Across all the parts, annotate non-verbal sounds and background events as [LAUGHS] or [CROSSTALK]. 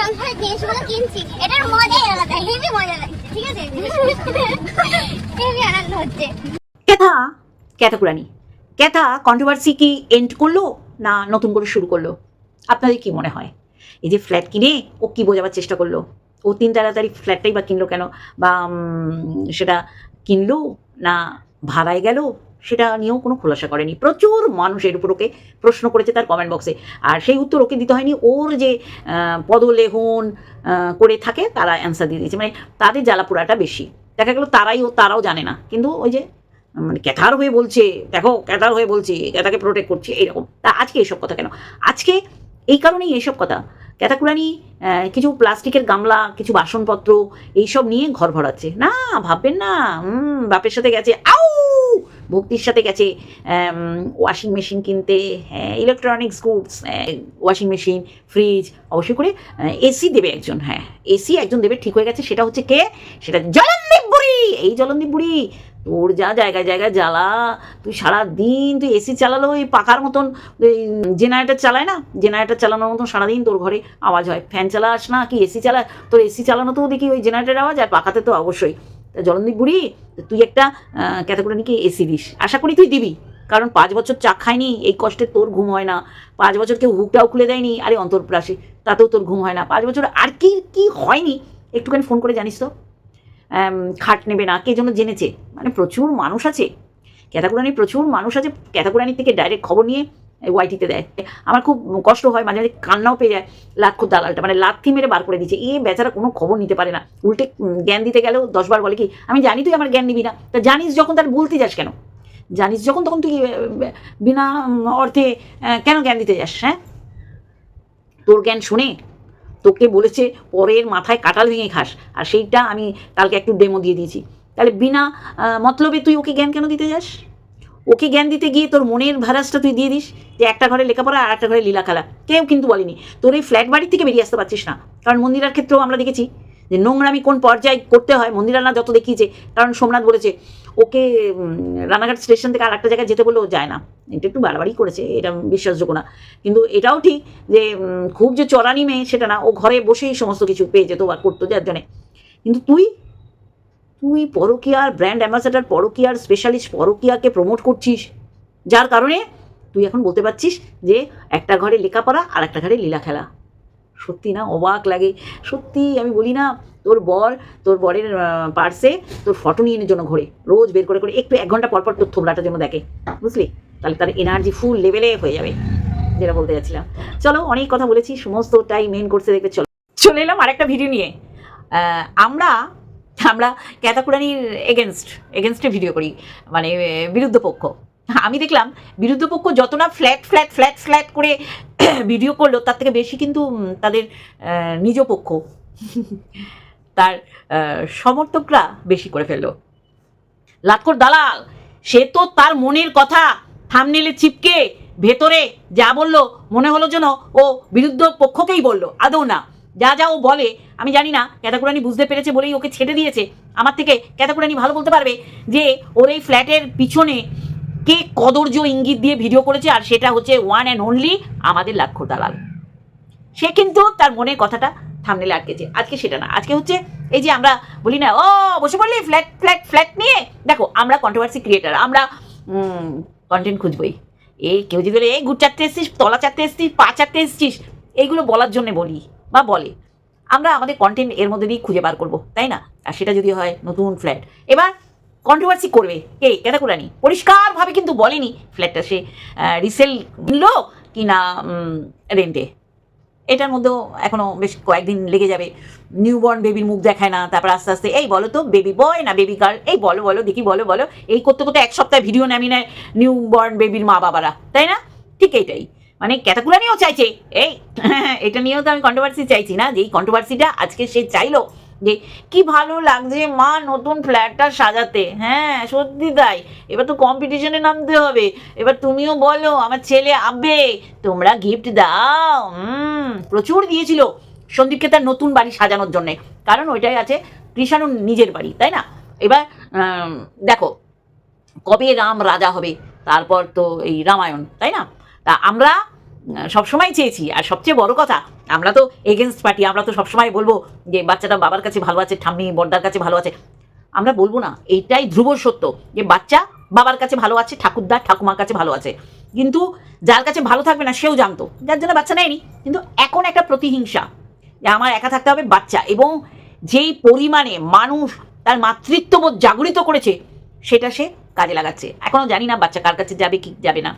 সংসারের জিনিসগুলো কিনছি। এটার মজাই আলাদা, হেভি মজা লাগছে ঠিক আছে? আনন্দ হচ্ছে। ক্যাথা ক্যাথাকুরানি ক্যাথা কন্ট্রোভার্সি কি এন্ড করল না নতুন করে শুরু করল? আপনাদের কি মনে হয়? এই যে ফ্ল্যাট কিনে ও কি বোঝাবার চেষ্টা করল? ও তিন তাড়াতাড়ি ফ্ল্যাটটাই বা কিনলো কেন? বা সেটা কিনলো না ভাড়ায় গেল? সেটা নিয়েও কোনো খোলাসা করেনি। প্রচুর মানুষ এর উপর ওকে প্রশ্ন করেছে তার কমেন্ট বক্সে আর সেই উত্তর ওকে দিতে হয়নি। ওর যে পদলেহন করে থাকে, তারা অ্যান্সার দিয়ে দিয়েছে। মানে তাদের জ্বালাপোড়াটা বেশি। দেখা গেল তারাই ও, তারাও জানে না। কিন্তু ওই যে মানে ক্যাথার হয়ে বলছে, দেখো, ক্যাথার হয়ে বলছি, ক্যাথাকে প্রোটেক্ট করছে। এইরকম। তা আজকে এইসব কথা কেন? আজকে এই কারণেই এইসব কথা। ক্যাথাকুরানি কিছু প্লাস্টিকের গামলা, কিছু বাসনপত্র, এইসব নিয়ে ঘর ভরাচ্ছে। না, ভাববেন না। বাপের সাথে গেছে। আউ! ভক্তির সাথে গেছে ওয়াশিং মেশিন কিনতে electronics goods washing machine fridge অবশ্যই করে এসি দেবে একজন হ্যাঁ এসি একজন দেবে, ঠিক হয়ে গেছে, সেটা হচ্ছে কে? সেটা জলন্দীপ বুড়ি, এই জলন্দীপ বুড়ি, তোর যা জায়গায় জায়গায় জ্বালা, তুই সারা দিন তুই এসি চালালো, ওই পাকার মতন, ওই জেনারেটার চালায় না জেনারেটার চালানোর মতন সারাদিন তোর ঘরে আওয়াজ হয় ফ্যান চালাস না, কি এসি চালা তোর এসি চালানো তো দেখি ওই জেনারেটরের আওয়াজ, আর পাকাতে তো অবশ্যই। জলন্দীপ বুড়ি, তুই একটা ক্যাটাগরি এসি দিস? আশা করি তুই দিবি, কারণ পাঁচ বছর চা খায়নি এই কষ্টে তোর ঘুম হয় না। পাঁচ বছর কেউ হুকটাও খুলে দেয়নি, আরে অন্তর্প্রাসে তাতেও তোর ঘুম হয় না। পাঁচ বছর আর কি কি হয়নি? একটুখানি ফোন করে জানিস তো। খাট নেবে না, কে জন্য জেনেছে। মানে প্রচুর মানুষ আছে। ক্যাথাকুরানি প্রচুর মানুষ আছে। ক্যাটাকুরানি থেকে ডাইরেক্ট খবর নিয়ে ওয়াইটিতে দেয়। আমার খুব কষ্ট হয়, মাঝে মাঝে কান্নাও পেয়ে যায় লাক্ষর দালালটা। মানে লাথি মেরে বার করে দিচ্ছে। এ বেচারা কোনো খবর নিতে পারে না। উল্টে জ্ঞান দিতে গেলেও দশবার বলে কি, আমি জানি তুই আমার জ্ঞান নিবি না। তা জানিস যখন তার বলতে যাস কেন? জানিস যখন তখন তুই বিনা অর্থে কেন জ্ঞান দিতে যাস হ্যাঁ? তোর জ্ঞান শুনে তোকে বলেছে, পরের মাথায় কাটাল ভেঙে খাস। আর সেইটা আমি কালকে একটু ডেমো দিয়ে দিয়েছি। তাহলে বিনা মতলবে তুই ওকে জ্ঞান কেন দিতে যাস? ওকে জ্ঞান দিতে গিয়ে তোর মনের ভারাসটা তুই দিয়ে দিস যে একটা ঘরে লেখাপড়া আর একটা ঘরে লীলা খেলা। কেউ কিন্তু বলেনি। তোর এই ফ্ল্যাট বাড়ির থেকে বেরিয়ে আসতে পারছিস না। কারণ মন্দিরার ক্ষেত্রেও আমরা দেখেছি যে নোংরামি কোন পর্যায়ে করতে হয়। মন্দিরা না যত দেখিয়েছে, কারণ সোমনাথ বলেছে, ওকে রানাঘাট স্টেশন থেকে আর একটা জায়গায় যেতে বলে ও যায় না। এটা একটু বাড়াবাড়ি করেছে, এটা বিশ্বাসযোগ্য না। কিন্তু এটাও ঠিক যে খুব যে চড়ানি মেয়ে সেটা না, ও ঘরে বসেই সমস্ত কিছু পেয়ে যেত বা করতো যার জন্যে। কিন্তু তুই তুই পরকিয়ার ব্র্যান্ড অ্যাম্বাসাডার পরকিয়ার স্পেশালিস্ট পরকিয়াকে প্রমোট করছিস। যার কারণে তুই এখন বলতে পারছিস যে একটা ঘরে লেখাপড়া আর একটা ঘরে লীলা খেলা। সত্যি না অবাক লাগে। সত্যি আমি বলি না, তোর বর, তোর বরের পার্সে তোর ফটো নিয়ে জন্য ঘোরে। রোজ বের করে করে একটু এক ঘণ্টা পর পর তোর থোবলাটার জন্য দেখে। বুঝলি? তাহলে তার এনার্জি ফুল লেভেলে হয়ে যাবে। যেটা বলতে যাচ্ছিলাম। চলো অনেক কথা বলেছি সমস্তটাই মেন করতে দেখবে চলো। চলে এলাম আরেকটা ভিডিও নিয়ে। আমরা আমরা ক্যাতাকুরানির এগেনস্ট এগেনস্টে ভিডিও করি মানে বিরুদ্ধ পক্ষ। আমি দেখলাম বিরুদ্ধ পক্ষ যত না ফ্ল্যাট ফ্ল্যাট ফ্ল্যাট ফ্ল্যাট করে [COUGHS] ভিডিও করল, তার থেকে বেশি কিন্তু তাদের নিজ পক্ষ। [LAUGHS] তার সমর্থকরা বেশি করে ফেলল। লাতকর দালাল, সে তো তার মনের কথা থামনেলে চিপকে ভেতরে যা বলল, মনে হলো যেন ও বিরুদ্ধ পক্ষকেই বলল, আদৌ না। যা যা ও বলে, আমি জানি না, ক্যাতাকুরানি বুঝতে পেরেছে বলেই ওকে ছেড়ে দিয়েছে। আমার থেকে ক্যাতাকুরানি ভালো বলতে পারবে যে, ওর এই ফ্ল্যাটের পিছনে কে কদর্য ইঙ্গিত দিয়ে ভিডিও করেছে আর সেটা হচ্ছে ওয়ান অ্যান্ড অনলি আমাদের লাক্ষর দালাল। সে কিন্তু তার মনের কথাটা থামনেলে আটকেছে। আজকে সেটা না। আজকে হচ্ছে এই যে আমরা বলি না, ও, বসে পড়লি ফ্ল্যাট ফ্ল্যাট ফ্ল্যাট নিয়ে? দেখো, আমরা কন্ট্রোভার্সি ক্রিয়েটার আমরা কন্টেন্ট খুঁজবই। এই কেউ যদি বলে, এই গুড় চারটে এসছিস, তলা চারটে এসছিস, পা চারটে এসছিস, এইগুলো বলার জন্য বলি। বা বলে। আমরা আমাদের কন্টেন্ট এর মধ্যে দিয়ে খুঁজে বার করব, তাই না? আর সেটা যদি হয় নতুন ফ্ল্যাট এবার কন্ট্রোভার্সি করবে কে? ক্যাটাকুরানি পরিষ্কারভাবে কিন্তু বলেনি ফ্ল্যাটটা সে রিসেল কিনলো কি না রেন্টে এটার মধ্যেও এখনও বেশ কয়েকদিন লেগে যাবে। নিউবর্ন বেবির মুখ দেখায় না, তারপর আস্তে আস্তে, এই বলো তো বেবি বয় না বেবি গার্ল এই বলো বলো, দেখি, বলো বলো। এই করতে করতে এক সপ্তাহে ভিডিও নামিয়ে নেয় নিউবর্ন বেবির মা বাবারা তাই না? ঠিক এইটাই। মানে ক্যাটাকুলানিও চাইছে। এই, [LAUGHS] এটা নিয়েও তো আমি কন্ট্রোভার্সি চাইছি না, যে এই কন্ট্রোভার্সিটা আজকে সে চাইলো যে কি ভালো লাগছে, মা নতুন ফ্ল্যাটটা সাজাতে। হ্যাঁ সত্যি তাই। এবার তো কম্পিটিশনে নামতে হবে। এবার তুমিও বলো, আমার ছেলে আবে তোমরা গিফট দাও। প্রচুর দিয়েছিল সন্দীপকে তার নতুন বাড়ি সাজানোর জন্যে। কারণ ওইটাই আছে কৃষাণুর নিজের বাড়ি, তাই না? এবার দেখো, কবে রাম রাজা হবে? তারপর তো এই রামায়ণ, তাই না? তা আমরা সবসময় চেয়েছি, আর সবচেয়ে বড় কথা, আমরা তো এগেনস্ট পার্টি আমরা তো সবসময় বলব যে বাচ্চাটা বাবার কাছে ভালো আছে, ঠাম্মি, বর্দার কাছে ভালো আছে। আমরা বলব না, এইটাই ধ্রুব সত্য যে বাচ্চা বাবার কাছে ভালো আছে ঠাকুরদা ঠাকুমার কাছে ভালো আছে। কিন্তু যার কাছে ভালো থাকবে না, সেও জানতো, যার জন্য বাচ্চা নেয়নি। কিন্তু এখন একটা প্রতিহিংসা যে আমার একা থাকতে হবে বাচ্চা, এবং যেই পরিমাণে মানুষ তার মাতৃত্ববোধ জাগরিত করেছে, সেটা সে কাজে লাগাচ্ছে। এখনও জানি না বাচ্চা কার কাছে যাবে, কি যাবে না।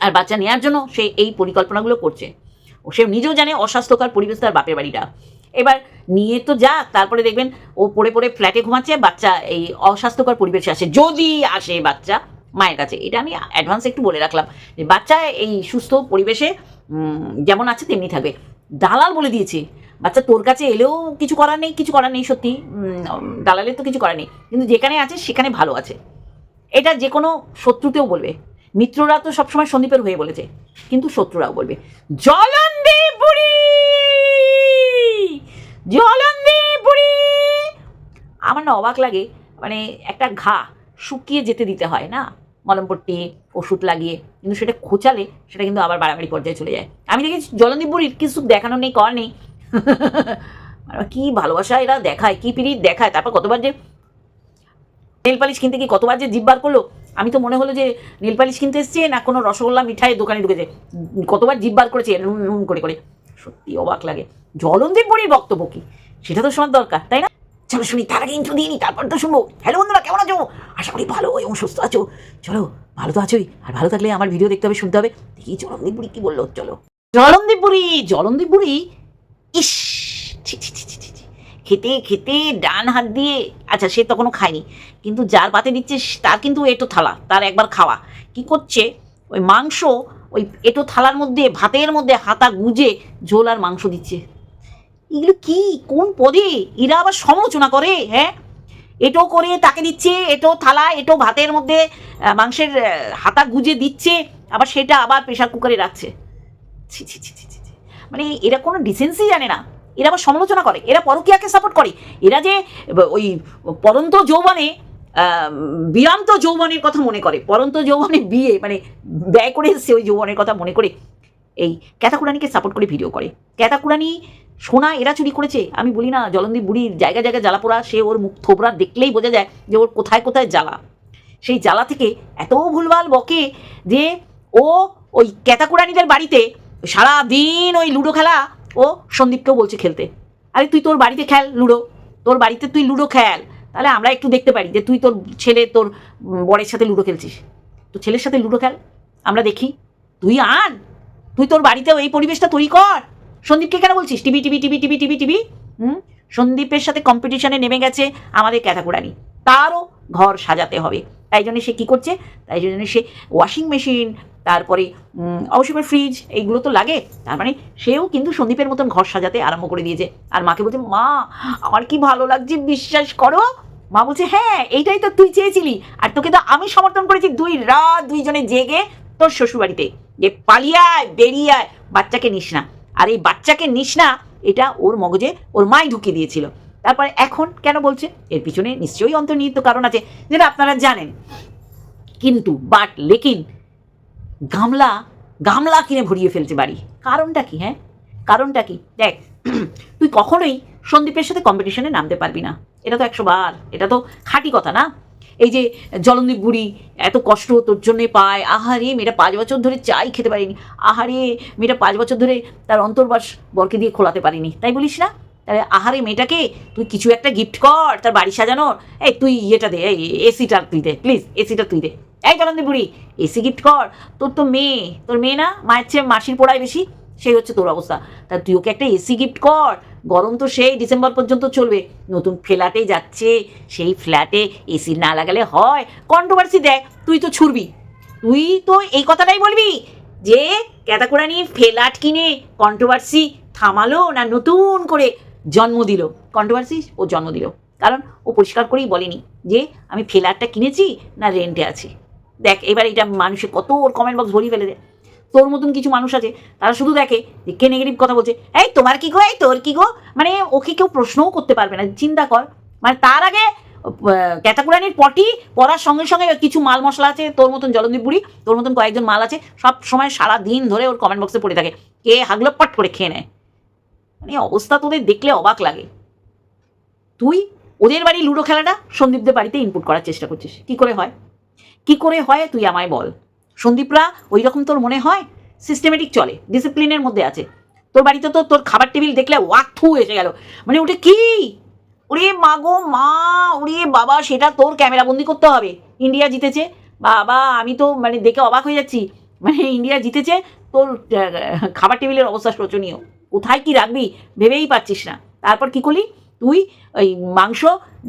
আর বাচ্চা নেওয়ার জন্য সে এই পরিকল্পনাগুলো করছে। ও সে নিজেও জানে অস্বাস্থ্যকর পরিবেশ তার বাপের বাড়িটা। এবার নিয়ে তো যাক তারপরে দেখবেন ও পড়ে পড়ে ফ্ল্যাটে ঘুমাচ্ছে, বাচ্চা এই অস্বাস্থ্যকর পরিবেশে আসে, যদি আসে বাচ্চা মায়ের কাছে। এটা আমি অ্যাডভান্স একটু বলে রাখলাম যে বাচ্চা এই সুস্থ পরিবেশে যেমন আছে তেমনি থাকবে। দালাল বলে দিয়েছে, বাচ্চা তোর কাছে এলেও কিছু করার নেই, কিছু করার নেই সত্যি দালালের তো কিছু করার নেই। কিন্তু যেখানে আছে সেখানে ভালো আছে। এটা যে কোনো শত্রুতেও বলবে। মিত্ররা তো সবসময় সন্দীপের হয়ে বলেছে, কিন্তু শত্রুরাও বলবে, জলন্দি বুড়ি! জলন্দি বুড়ি! আমার না অবাক লাগে মানে একটা ঘা শুকিয়ে যেতে দিতে হয় না? মলমপট্টি, ওষুধ লাগিয়ে, কিন্তু সেটা খোঁচালে সেটা কিন্তু আবার বাড়াবাড়ি পর্যায়ে চলে যায়। আমি দেখেছি জলন্দীপ বুড়ির কিছু দেখানো নেই, কর নেই। আর কি ভালোবাসা এরা দেখায়, কি পিরিত দেখায়? তারপর কতবার যে নেল পালিশ কিনতে কি কতবার যে জিব্বার করল আমি তো মনে হলো যে নীলপালিশ কিনতে এসছে, না কোনো রসগোল্লা, মিঠাই দোকানে ঢুকেছে। কতবার জিব্বার করেছে নুন করে করে। সত্যি অবাক লাগে। জলন্দীপ বুড়ির বক্তব্য কি? সেটা তো শোনার দরকার, তাই না? চলো শুনি, তার আগে ইন্ট্রো দিয়ে তারপর তো শুনব। হ্যালো বন্ধুরা, কেমন আছো? আশা করি ভালো এবং সুস্থ আছো। চলো, ভালো তো আছোই। আর ভালো থাকলে আমার ভিডিও দেখতে হবে, শুনতে হবে। দেখি জলন্দীপ বুড়ি কি বলল, চলো। জলন্দীপ বুড়ি জলন্দীপ বুড়ি? ইস ছি ছি। খেতে খেতে ডান হাত দিয়ে আচ্ছা সে তখনও খায়নি, কিন্তু যার পাতে দিচ্ছে, তার কিন্তু এটো থালা, তার একবার খাওয়া। কি করছে? ওই মাংস, ওই এটো থালার মধ্যে, ভাতের মধ্যে হাতা গুজে ঝোল আর মাংস দিচ্ছে। এগুলো কি? কোন পদে? এরা আবার সমালোচনা করে হ্যাঁ? এটো করে তাকে দিচ্ছে, এটো থালা, এটো ভাতের মধ্যে মাংসের হাতা গুজে দিচ্ছে, আবার সেটা আবার প্রেশার কুকারে রাখছে। ছি ছি ছি ছি ছি। মানে এরা কোনো ডিসেন্সই জানে না। এরা আবার সমালোচনা করে, এরা পরকীয়াকে সাপোর্ট করে। এরা যে ওই পরন্ত যৌবনে বিরান্ত যৌবনের কথা মনে করে, পরন্ত যৌবনে বিয়ে মানে ব্যয় করে এসছে ওই যৌবনের কথা মনে করে, এই ক্যাতাকুরানিকে সাপোর্ট করে ভিডিও করে। ক্যাতাকুরানি, সোনা এরা চুরি করেছে, আমি বলি না জলন্দী বুড়ির জায়গা জায়গায় জ্বালা পোড়া, সে ওর মুখ থোবরা দেখলেই বোঝা যায় যে ওর কোথায় কোথায় জ্বালা। সেই জ্বালা থেকে এত ভুলভাল বকে যে ও ওই ক্যাতাকুরানিদের বাড়িতে সারা দিন ওই লুডো খেলা ও সন্দীপকেও বলছে খেলতে। আরে তুই তোর বাড়িতে খেল লুডো। তোর বাড়িতে তুই লুডো খেল। তাহলে আমরা একটু দেখতে পারি যে তুই তোর ছেলে তোর বরের সাথে লুডো খেলছিস। তো ছেলের সাথে লুডো খেল। আমরা দেখি। তুই আন। তুই তোর বাড়িতেও এই পরিবেশটা তৈরি কর। সন্দীপকে কেন বলছিস? TV TV TV TV TV TV? হুম? সন্দীপের সাথে কম্পিটিশনে নেমে গেছে আমাদের ক্যাথাকুরানি তারও ঘর সাজাতে হবে। তাই জন্য সে কী করছে? তাই জন্য সে ওয়াশিং মেশিন তারপরে অবশ্যই ফ্রিজ এইগুলো তো লাগে। তার মানে সেও কিন্তু সন্দীপের মতন ঘর সাজাতে আরম্ভ করে দিয়েছে। আর মাকে বলছে, মা, আমার কি ভালো লাগছে, বিশ্বাস করো? মা বলছে হ্যাঁ এইটাই তো তুই চেয়েছিলি। আর তোকে তো আমি সমর্থন করেছি দুই রাত দুইজনে জেগে তোর শ্বশুরবাড়িতে। যে পালিয়ে আয়, বেরিয়ে আয়, বাচ্চাকে নিস না। আর এই বাচ্চাকে নিস না, এটা ওর মগজে ওর মাই ঢুকিয়ে দিয়েছিল। তারপরে এখন কেন বলছে? এর পিছনে নিশ্চয়ই অন্তর্নিহিত কারণ আছে। যেটা আপনারা জানেন। কিন্তু বাট লেকিন গামলা গামলা কিনে ভরিয়ে ফেলছে বাড়ি। কারণটা কি হ্যাঁ? কারণটা কি? দেখ, [CLEARS THROAT] তুই কখনোই সন্দীপের সাথে কম্পিটিশনে নামতে পারবি না। এটা তো একশো বার এটা তো খাঁটি কথা না? এই যে জলন্দীপ বুড়ি, এত কষ্ট তোর জন্যে পায় আহারে মেয়েটা পাঁচ বছর ধরে চাই খেতে পারিনি। আহারে মেয়েটা পাঁচ বছর ধরে তার অন্তর্বাস বরকে দিয়ে খোলাতে পারিনি। তাই বলিস না? তাহলে আহারে মেয়েটাকে তুই কিছু একটা গিফট কর, তার বাড়ি সাজানোর। এই তুই ইয়েটা দে এসিটা তুই দে প্লিজ এসিটা তুই দে। এই জলন্দী বুড়ি, এসি গিফট কর। তোর তো মেয়ে, তোর মেয়ে না মায়ের চেয়ে মাসির পোড়ায় বেশি, সেই হচ্ছে তোর অবস্থা। তা তুই ওকে একটা এসি গিফট কর, গরম তো সেই ডিসেম্বর পর্যন্ত চলবে। নতুন ফ্ল্যাটে যাচ্ছে, সেই ফ্ল্যাটে এসি না লাগালে হয়। কন্ট্রোভার্সি দেখ, তুই তো ছুড়বি। তুই তো এই কথাটাই বলবি যে ক্যাতাকুরানি ফ্ল্যাট কিনে কন্ট্রোভার্সি থামালো না নতুন করে জন্ম দিল? কন্ট্রোভার্সি ও জন্ম দিল। কারণ ও পরিষ্কার করেই বলেনি যে, আমি ফ্ল্যাটটা কিনেছি না রেন্টে আছি। দেখ, এবার এটা মানুষের কত ওর কমেন্ট বক্স ভরিয়ে ফেলে দেয় তোর মতন কিছু মানুষ আছে, তারা শুধু দেখে যে কে নেগেটিভ কথা বলছে। এই, তোমার কি গো? এই, তোর কি গো? মানে ওকে কেউ প্রশ্নও করতে পারবে না, চিন্তা কর। মানে তার আগে ক্যাটাকুরানির পটি পড়ার সঙ্গে সঙ্গে কিছু মাল মশলা আছে, তোর মতন জলন্দীপ বুড়ি, তোর মতন কয়েকজন মাল আছে, সব সময় সারা দিন ধরে ওর কমেন্ট বক্সে পড়ে থাকে। কে হাগলো পট করে খেয়ে নেয়। মানে অবস্থা তোদের দেখলে অবাক লাগে। তুই ওদের বাড়ি লুডো খেলাটা সন্দীপদের বাড়িতে ইনপুট করার চেষ্টা করছিস, কি করে হয়? কি করে হয় তুই আমায় বল? সন্দীপরা ওই রকম তোর মনে হয়? সিস্টেমেটিক চলে ডিসিপ্লিনের মধ্যে আছে। তোর বাড়িতে তো তোর খাবার টেবিল দেখলে ওয়াক থু এসে গেল। মানে ওটা কি? ওরে মা গো মা, ওরে বাবা, সেটা তোর ক্যামেরা বন্দি করতে হবে। ইন্ডিয়া জিতেছে। বাবা, আমি তো মানে দেখে অবাক হয়ে যাচ্ছি। মানে ইন্ডিয়া জিতেছে, তোর খাবার টেবিলের অবস্থা শোচনীয়। কোথায় কি রাখবি ভেবেই পাচ্ছিস না। তারপর কি করলি? তুই ওই মাংস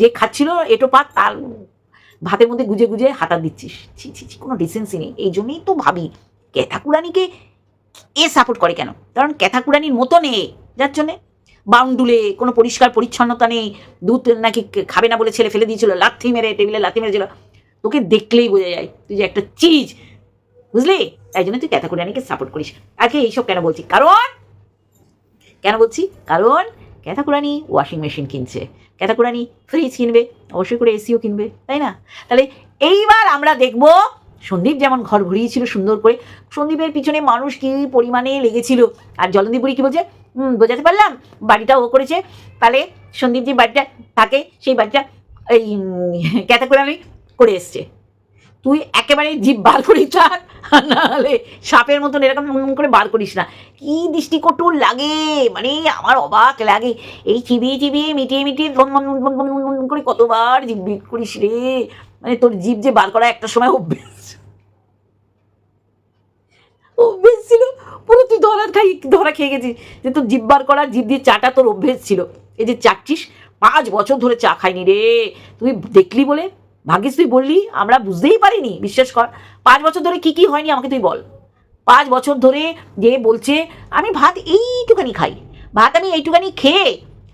যে খাচ্ছিল এটো পাত তার ভাতের মধ্যে গুজে গুজে হাতা দিচ্ছিস। ছি ছি ছি, কোনো ডিসেন্সই নেই। এই জন্যই তো ভাবি ক্যাথা ক্যাথাকুরানিকে এ সাপোর্ট করে কেন? কারণ ক্যাথা ক্যাথাকুরানির মতো নেই, যার জন্যে বাউন্ডুলে কোনো পরিষ্কার পরিচ্ছন্নতা নেই, দুধ নাকি খাবে না বলে ছেলে ফেলে দিয়েছিল, লাথি মেরে, টেবিলে লাথি মেরেছিল। তোকে দেখলেই বোঝা যায়, তুই যে একটা চিজ, বুঝলি? তাই জন্য তুই ক্যাথাকুরানিকে সাপোর্ট করিস। আগে এইসব কেন বলছি? কারণ, কেন বলছি? কারণ ক্যাথাকুরানি ওয়াশিং মেশিন কিনছে। ক্যাথাকুরানি ফ্রিজ কিনবে, অবশ্যই করে এসিও কিনবে, তাই না? তাহলে এইবার আমরা দেখব সন্দীপ যেমন ঘর ঘুরিয়েছিল সুন্দর করে, সন্দীপের পিছনে মানুষ কি পরিমাণে লেগেছিল? আর জলদীপুরি কী বলছে? হুম, বোঝাতে পারলাম? বাড়িটা ও করেছে। তাহলে সন্দীপ যে বাড়িটা থাকে, সেই বাড়িটা এই ক্যাথাকুরানি করে এসছে। তুই একেবারে জিভ বার করিস থাক নাহলে সাপের মতন এরকম উম করে বার করিস না। কি দৃষ্টিকটুর লাগে? মানে আমার অবাক লাগে। এই চিবিয়ে চিবিয়ে মিটিয়ে মিটিয়ে করে কতবার জিভ বিট করিস রে? মানে তোর জিভ যে বার করা একটা সময় অভ্যেস। অভ্যেস ছিল। পুরো তুই ধরা খাই, ধরা খেয়ে গেছিস। যে তোর জিভ বার করা, জিভ দিয়ে চাটা তোর অভ্যেস ছিল। এই যে চাটছিস, পাঁচ বছর ধরে চা খাইনি রে। তুই দেখলি বলে? ভাগ্যিস তুই বললি, আমরা বুঝতেই পারিনি, বিশ্বাস কর। পাঁচ বছর ধরে কি কি হয়নি আমাকে তুই বল। পাঁচ বছর ধরে যে বলছে, আমি ভাত এইটুখানি খাই। ভাত আমি এইটুখানি খেয়ে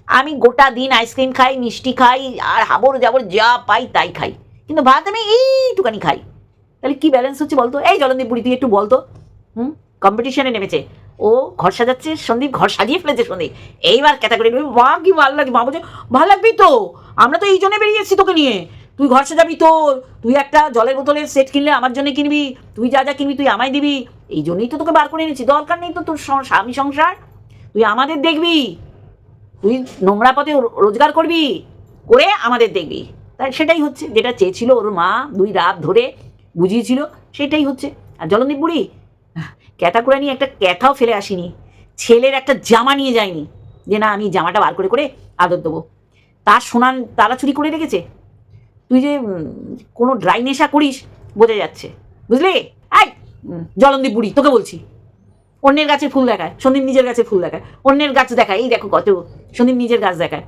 আমি গোটা দিন আইসক্রিম খাই, মিষ্টি খাই, আর হাবড় জাবর যা পাই তাই খাই। কিন্তু ভাত আমি এইটুখানি খাই। তাহলে কি ব্যালেন্স হচ্ছে বলতো? এই জলন্দীপ বুড়ি, তুই একটু বলতো হুম? কম্পিটিশনে নেমেছে। ও ঘর সাজাচ্ছে, সন্দীপ ঘর সাজিয়ে ফেলেছে সন্দীপ। এইবার ক্যাটাগরি মা কি ভালো লাগে মা বলছে, ভালো লাগবি তো। আমরা তো এই জন্য বেরিয়ে এসেছি তোকে নিয়ে। তুই ঘর সাজাবি তোর। তুই একটা জলের বোতলের সেট কিনলে আমার জন্য কিনবি। তুই যা যা কিনবি তুই আমায় দিবি। এই জন্যই তো তোকে বার করে এনেছি। দরকার নেই তো তোর স্বামী সংসার। তুই আমাদের দেখবি। তুই নোংরা পথে রোজগার করবি। করে আমাদের দেখবি। তাই সেটাই হচ্ছে। যেটা চেয়েছিল ওর মা দুই রাত ধরে বুঝিয়েছিল, সেটাই হচ্ছে। আর জলন্দীপ বুড়ি ক্যাথা করে নিয়ে একটা ক্যাথাও ফেলে আসিনি। ছেলের একটা জামা নিয়ে যায়নি। যে না, আমি জামাটা বার করে করে আদর দেবো। তার সোনান তারা চুরি করে রেখেছে। তুই যে কোনো ড্রাই নেশা করিস বোঝা যাচ্ছে। বুঝলি? এই উম, জলন্দীপ বুড়ি তোকে বলছি। অন্যের গাছে ফুল দেখায় সন্দীপ নিজের গাছে ফুল দেখায়। অন্যের গাছ দেখায় এই দেখো কত সন্দীপ নিজের গাছ দেখায়।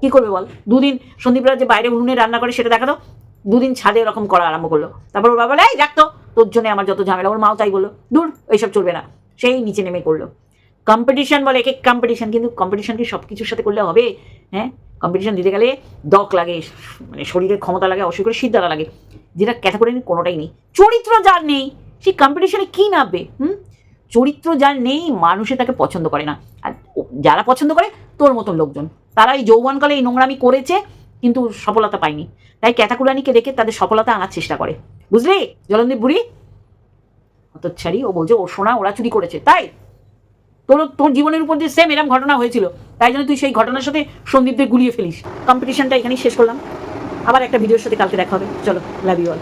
কি করবে বল? দুদিন সন্দীপরা যে বাইরে উনুনে রান্না করে সেটা দেখাতো দুদিন ছাদে এরকম করা আরম্ভ করল। তারপর ওর বাবা বলে, এই রাখতো তোর জন্য আমার যত ঝামেলা ওর মাও তাই বলল। দূর এইসব চলবে না। সেই নিচে নেমে করল কম্পিটিশন বলে এক এক কম্পিটিশন কিন্তু কম্পিটিশন কি সব কিছুর সাথে করলে হবে? হ্যাঁ? কম্পিটিশন দিতে গেলে দক লাগে মানে শরীরের ক্ষমতা লাগে, অবশ্যই করে সিদ্ধারা লাগে। যেটা ক্যাটাগরি নেই কোনোটাই নেই। চরিত্র যার নেই সেই কম্পিটিশনে কী নামবে, হুম? চরিত্র যার নেই, মানুষে তাকে পছন্দ করে না। আর যারা পছন্দ করে, তোর মতন লোকজন। তারা এই যৌবনকালে এই নোংরামি করেছে, কিন্তু সফলতা পায়নি। তাই ক্যাটাকুরানিকে রেখে তাদের সফলতা আনার চেষ্টা করে। বুঝলি, জলন্দীপ বুড়ি? অত ছাড়ি ও বলছে, ও সোনা, ওরা চুরি করেছে। তাই? তোর তোর জীবনের উপর দিয়ে সেম এরম ঘটনা হয়েছিল। তাই জন্য তুই সেই ঘটনার সাথে সন্দীপদের গুলিয়ে ফেলিস। কম্পিটিশনটা এখানেই শেষ করলাম। আবার একটা ভিডিওর সাথে কালকে দেখা হবে। চলো লাভ ইউ অল